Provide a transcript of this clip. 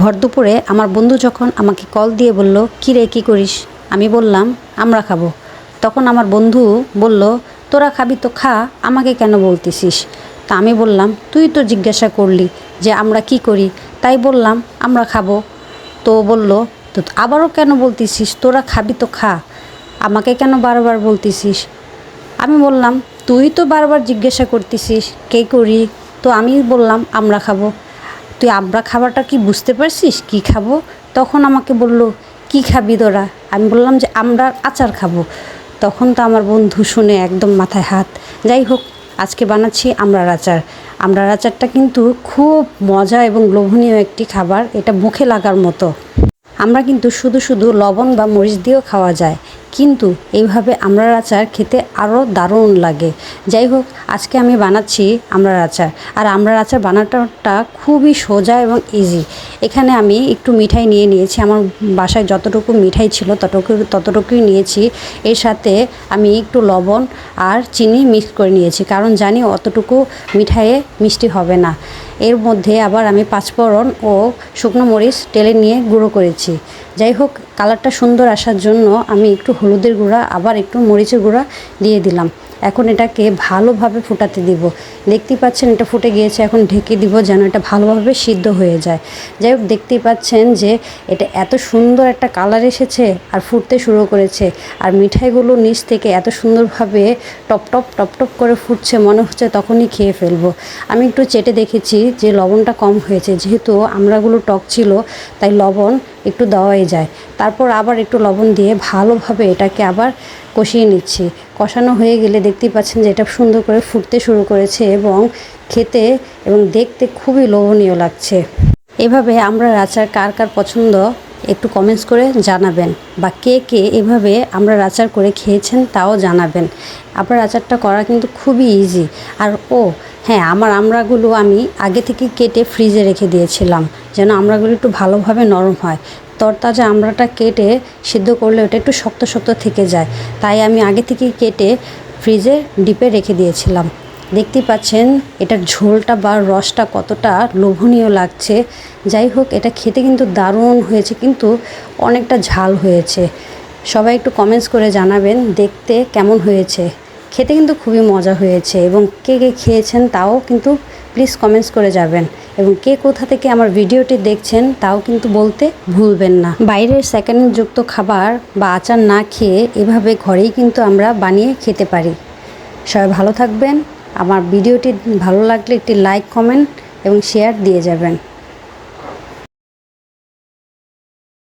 ভর দুপুরে আমার বন্ধু যখন আমাকে কল দিয়ে বলল, কী রে, কী করিস? আমি বললাম, আমরা খাব। তখন আমার বন্ধু বলল, তোরা খাবি তো খা, আমাকে কেন বলতেছিস? তা আমি বললাম, তুই তো জিজ্ঞাসা করলি যে আমরা কি করি? তাই বললাম, আমরা খাব। তো বলল, তো আবারও কেন বলতেছিস? তোরা খাবি তো খা, আমাকে কেন বারবার বলতেছিস? আমি বললাম, তুই তো বারবার জিজ্ঞাসা করতেছিস, কে করি? তো আমি বললাম, আমরা খাব। তুই আমরা খাবারটা কি বুঝতে পারছিস? কি খাব? তখন আমাকে বলল, কি খাবি তোরা? আমি বললাম যে, আমরা আচার খাব। তখন তো আমার বন্ধু শুনে একদম মাথায় হাত, যাই হোক, আজকে বানাচ্ছি আমড়ার আচার। আমড়ার আচারটা কিন্তু খুব মজা এবং লোভনীয় একটি খাবার, এটা মুখে লাগার মতো। আমরা কিন্তু শুধু শুধু লবণ বা মরিচ দিয়েও খাওয়া যায়। কিন্তু এইভাবে আমড়ার আচার খেতে আরও দারুণ লাগে। যাই হোক, আজকে আমি বানাচ্ছি আমড়ার আচার। আর আমড়ার আচার বানানোটা খুবই সোজা এবং ইজি এখানে আমি একটু মিঠাই নিয়ে নিয়েছি। আমার বাসায় যতটুকু মিঠাই ছিল ততটুকু, ততটুকুই নিয়েছি। এর সাথে আমি একটু লবণ আর চিনি মিক্স করে নিয়েছি। কারণ জানি অতটুকু মিঠাইয়ে মিষ্টি হবে না। এর মধ্যে আবার আমি পাঁচফোড়ন ও শুকনো মরিচ টেলে নিয়ে গুঁড়ো করেছি। যাই হোক কালারটা সুন্দর আসার জন্য আমি একটু হলুদের গুঁড়া, আবার একটু মরিচের গুঁড়া দিয়ে দিলাম। এখন এটাকে ভালোভাবে ফুটাতে দিব। দেখতেই পাচ্ছেন, এটা ফুটে গিয়েছে, এখন ঢেকে দিব যেন এটা ভালোভাবে সিদ্ধ হয়ে যায়। যাই হোক, দেখতেই পাচ্ছেন যে এটা এত সুন্দর একটা কালার এসেছে আর ফুটতে শুরু করেছে। আর মিঠাইগুলো নিচ থেকে এত সুন্দরভাবে টপ টপ টপ টপ করে ফুটছে, মনে হচ্ছে তখনই খেয়ে ফেলব। আমি একটু চেটে দেখেছি যে লবণটা কম হয়েছে। যেহেতু আমরাগুলো টক ছিল, তাই লবণ একটু দেওয়াই যায়। তারপর আবার একটু লবণ দিয়ে ভালোভাবে এটাকে আবার কষিয়ে নিচ্ছি। কষানো হয়ে গেলে দেখতেই পাচ্ছেন যে এটা সুন্দর করে ফুটতে শুরু করেছে এবং খেতে এবং দেখতে খুবই লোভনীয় লাগছে। এভাবে আমরা আচার কার কার পছন্দ একটু কমেন্টস করে জানাবেন বা কে কে এভাবে আমরা আচার করে খেয়েছেন তাও জানাবেন। আপনার আচারটা করা কিন্তু খুবই ইজি আর ও হ্যাঁ আমার আমড়াগুলো আমি আগে থেকে কেটে ফ্রিজে রেখে দিয়েছিলাম যেন আমড়াগুলো একটু ভালোভাবে নরম হয়। তরতাজা আমড়াটা কেটে সিদ্ধ করলে ওটা একটু শক্ত শক্ত থেকে যায়। তাই আমি আগে থেকেই কেটে ফ্রিজে ডিপে রেখে দিয়েছিলাম। দেখতে পাচ্ছেন, এটার ঝোলটা বা রসটা কতটা লোভনীয় লাগছে। যাই হোক, এটা খেতে কিন্তু দারুণ হয়েছে, কিন্তু অনেকটা ঝাল হয়েছে। সবাই একটু কমেন্টস করে জানাবেন, দেখতে কেমন হয়েছে? খেতে কিন্তু খুবই মজা হয়েছে এবং কে কে খেয়েছেন তাও কিন্তু প্লিজ কমেন্টস করে যাবেন। এবং কে কোথা থেকে আমার ভিডিওটি দেখছেন তাও কিন্তু বলতে ভুলবেন না। বাইরের সেকেন্ড যুক্ত খাবার বা আচার না খেয়ে এভাবে ঘরেই কিন্তু আমরা বানিয়ে খেতে পারি। সবাই ভালো থাকবেন। আমার ভিডিওটি ভালো লাগলে একটি লাইক কমেন্ট এবং শেয়ার দিয়ে যাবেন।